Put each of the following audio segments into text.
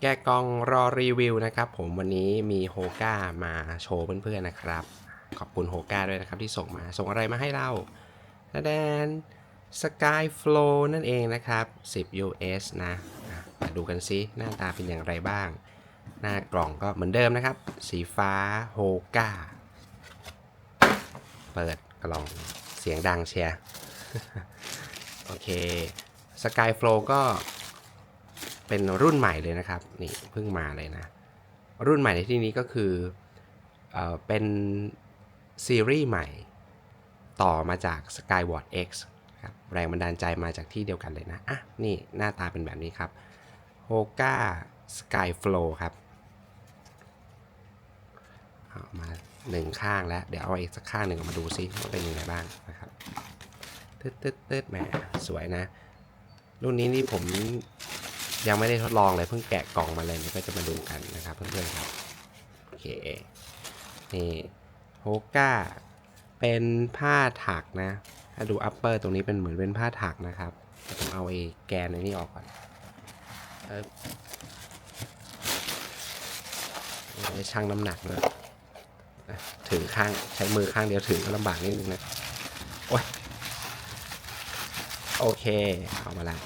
แกะกล่องรอรีวิวนะครับผมวันนี้มีโฮก้ามาโชว์เพื่อนๆนะครับ ขอบคุณโฮก้าด้วยนะครับที่ส่งมาส่งอะไรมาให้เราแดน Sky Flow นั่นเองนะครับ 10 US นะมาดูกันซิหน้าตาเป็นอย่างไรบ้าง หน้ากล่องก็เหมือนเดิมนะครับ สีฟ้าโฮก้าเปิดกล่องเสียงดังเชียร์โอเค Sky Flow ก็ เป็นรุ่นใหม่เลยนะครับนี่เพิ่งมาเลยนะ รุ่นใหม่ในที่นี้ก็คือเออเป็นซีรีส์ใหม่ ต่อมาจาก Skyward X ครับแรงบันดาลใจมาจากที่เดียวกันเลยนะอะนี่หน้าตาเป็นแบบนี้ครับ Hoka Sky Flow ครับเอามาหนึ่งข้างแล้ว เดี๋ยวเอาอีกสักข้างหนึ่งมาดูซิว่าเป็นยังไงบ้างนะครับตึ๊ดตึ๊ดตึ๊ดแหมสวยนะ รุ่นนี้นี่ผม ยังไม่ได้ทดลองเลยเพิ่งแกะกล่องมาเลยเดี๋ยวก็จะมาดูกันนะครับเพื่อนๆครับโอเคนี่โฮก้าเป็นผ้าถักนะ ถ้าดูอัปเปอร์ตรงนี้เป็นเหมือนเป็นผ้าถักนะครับผมเอาไอ้แกนในนี้ออกก่อนเออเอาไว้ชั่งน้ำหนักเลยนะถือข้างใช้มือข้างเดียวถือก็ลำบากนิดนึงนะโอ้ยโอเค เอามาละ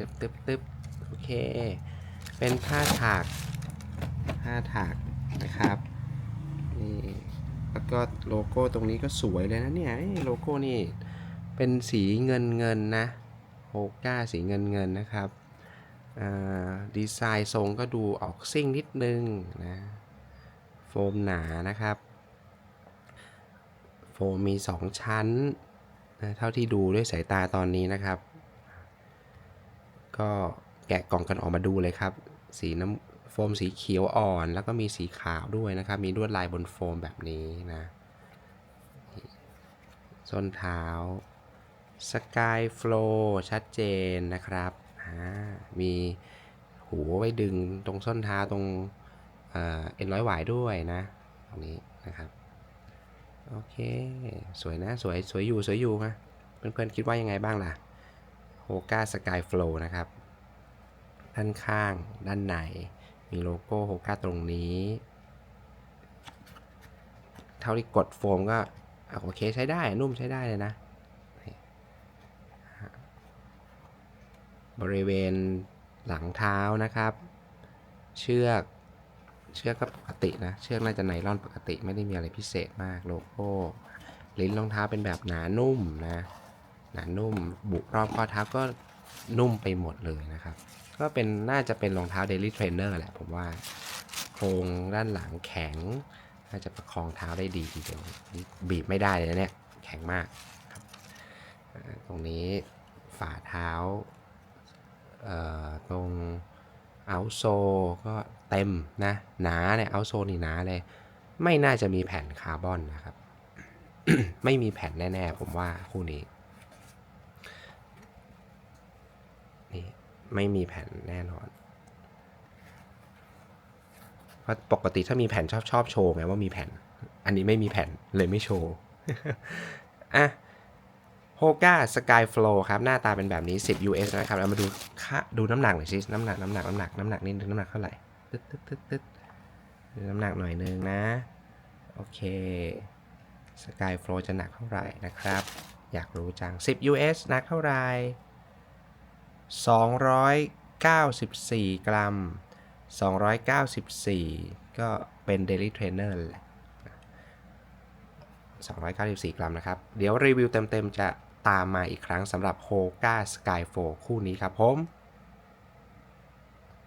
ตึ๊บตึบตึบโอเค เป็นผ้าถักผ้าถักนะครับนี่แล้วก็โลโก้ตรงนี้ก็สวยเลยนะเนี่ยโลโก้นี่เป็นสีเงินเงินนะโฮก้าสีเงินเงินนะครับดีไซน์ทรงก็ดูออกซิ่งนิดนึงนะโฟมหนานะครับ โฟมมี 2 ชั้นนะเท่าที่ดูด้วยสายตาตอนนี้นะครับ ก็แกะกล่องกันออกมาดูเลยครับ สีน้ำโฟมสีเขียวอ่อน แล้วก็มีสีขาวด้วยนะครับ มีลวดลายบนโฟมแบบนี้นะส้นเท้า Sky Flow ชัดเจนนะครับมีหูไว้ดึงตรงส้นเท้าตรงเอ็นร้อยหวายด้วยนะ ตรงนี้นะครับ โอเค สวยนะ สวย สวยอยู่ สวยอยู่นะเพื่อนๆ คิดว่ายังไงบ้างล่ะ โฮก้าสกายโฟลนะครับ ด้านข้างด้านในมีโลโก้โฮก้าตรงนี้ เท่าที่กดโฟมก็โอเคใช้ได้นุ่มใช้ได้เลยนะ บริเวณหลังเท้านะครับ เชือกเชือกก็ปกตินะ เชือกน่าจะไนล่อนปกติไม่ได้มีอะไรพิเศษมากโลโก้ ลิ้นรองเท้าเป็นแบบหนานุ่มนะ หนานุ่มบุรอบข้อเท้าก็นุ่มไปหมดเลยนะครับ ก็เป็นน่าจะเป็นรองเท้า Daily Trainer แหละผมว่า โครงด้านหลังแข็ง น่าจะประคองเท้าได้ดีทีเดียวบีบไม่ได้เลยนะเนี่ย แข็งมากครับตรงนี้ฝ่าเท้าตรงเอาโซก็เต็มนะหนาเนี่ยเอาโซนี่หนาเลย ไม่น่าจะมีแผ่นคาร์บอนนะครับ ไม่มีแผ่นแน่ ๆ ผมว่าคู่นี้ นี่ ไม่มีแผ่นแน่นอน เพราะปกติถ้ามีแผ่นชอบชอบโชว์ไงว่ามีแผ่น อันนี้ไม่มีแผ่นเลยไม่โชว์อะโฮก้าสกายฟลครับ หน้าตาเป็นแบบนี้ 10 US นะครับเรามาดูค่าดูน้ำหนักหน่อยสิน้ำหนักน้ำหนักน้ำหนักน้ำหนักนี่น้ำหนักเท่าไหร่ตึ๊ดตึ๊ดตึ๊ดตึ๊ดดูน้ำหนักหน่อยนึงนะ โอเคสกายฟลจะหนักเท่าไหร่นะครับ อยากรู้จัง 10 US หนักเท่าไหร่ 294 กรัม 294 ก็เป็น Daily Trainer แหละ294 กรัมนะครับ เดี๋ยวรีวิวเต็มๆจะตามมาอีกครั้งสำหรับ Hoka Skyfo คู่นี้ครับผม